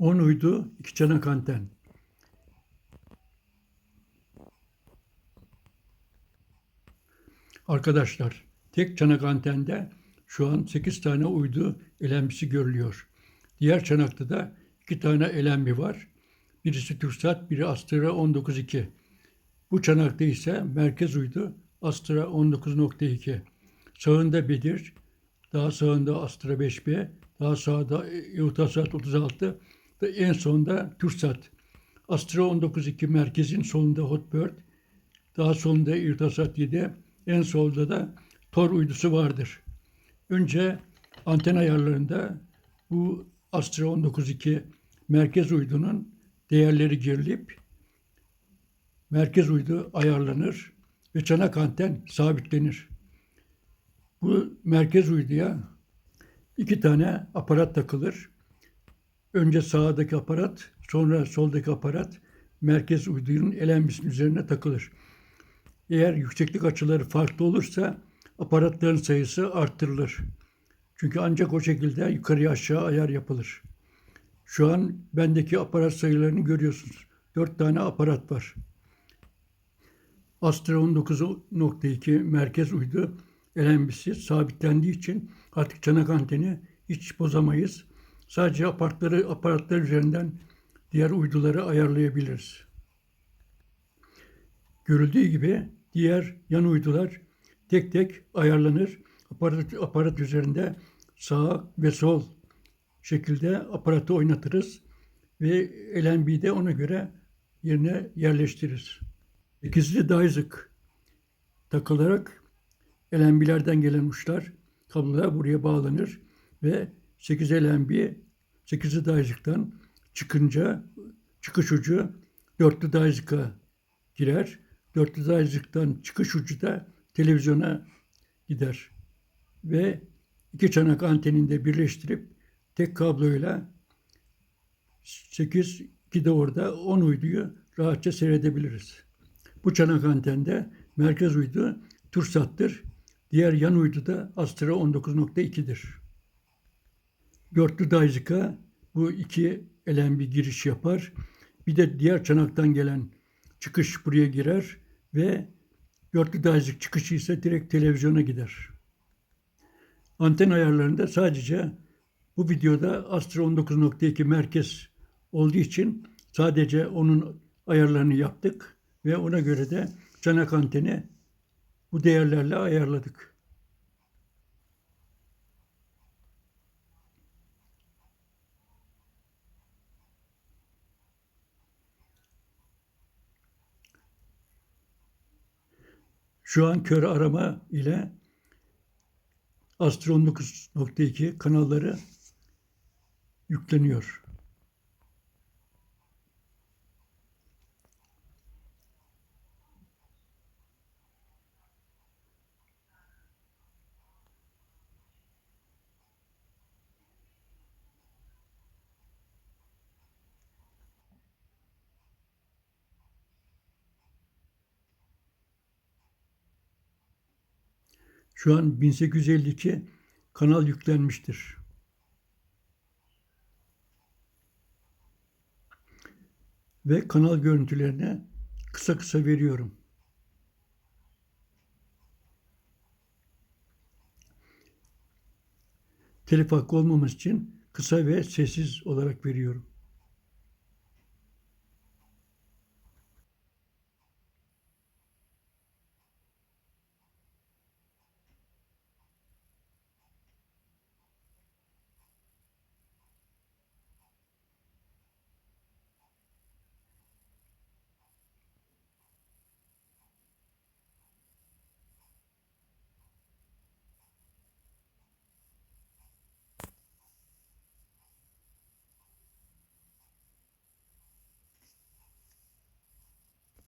10 uydu, 2 çanak anten. Arkadaşlar, tek çanak antende şu an 8 tane uydu elembisi görülüyor. Diğer çanakta da 2 tane elembi var. Birisi TürkSat, biri Astra 192. Bu çanakta ise merkez uydu Astra 19.2. Sağında Bedir, daha sağında Astra 5B, daha sağda Eutelsat 36 ve en sonunda TürkSat. Astra 19.2 merkezin solunda Hotbird, daha solunda Eutelsat 7, en solda da Tor uydusu vardır. Önce anten ayarlarında bu Astra 19.2 merkez uydunun değerleri girilip merkez uydu ayarlanır ve çanak anten sabitlenir. Bu merkez uyduya iki tane aparat takılır. Önce sağdaki aparat, sonra soldaki aparat merkez uydunun elembisinin üzerine takılır. Eğer yükseklik açıları farklı olursa aparatların sayısı arttırılır. Çünkü ancak o şekilde yukarıya aşağı ayar yapılır. Şu an bendeki aparat sayılarını görüyorsunuz. Dört tane aparat var. Astra 19.2 merkez uydu LNB'si sabitlendiği için artık çanak anteni hiç bozamayız. Sadece aparatları, aparatlar üzerinden diğer uyduları ayarlayabiliriz. Görüldüğü gibi diğer yan uydular tek tek ayarlanır. Aparat, aparat üzerinde sağ ve sol şekilde aparatı oynatırız ve LNB'yi de ona göre yerine yerleştiririz. İkizli dayızık takılarak LNB'lerden gelen uçlar kablolar buraya bağlanır ve 8 LNB 8'li dayızıktan çıkınca çıkış ucu dörtlü dayızıka girer. Dörtlü dayızıktan çıkış ucu da televizyona gider. Ve iki çanak antenini de birleştirip tek kabloyla 8 2 de orada 10 uyduyu rahatça seyredebiliriz. Bu çanak antende merkez uydu TürkSat'tır. Diğer yan uydu da Astra 19.2'dir. Dörtlü dayzika bu iki LNB giriş yapar. Bir de diğer çanaktan gelen çıkış buraya girer ve dörtlü dayzık çıkışı ise direkt televizyona gider. Anten ayarlarında sadece bu videoda Astra 19.2 merkez olduğu için sadece onun ayarlarını yaptık ve ona göre de çanak anteni bu değerlerle ayarladık. Şu an kör arama ile Astro 19.2 kanalları yükleniyor. Şu an 1852 kanal yüklenmiştir. Ve kanal görüntülerini kısa kısa veriyorum. Telif hakkı olmaması için kısa ve sessiz olarak veriyorum.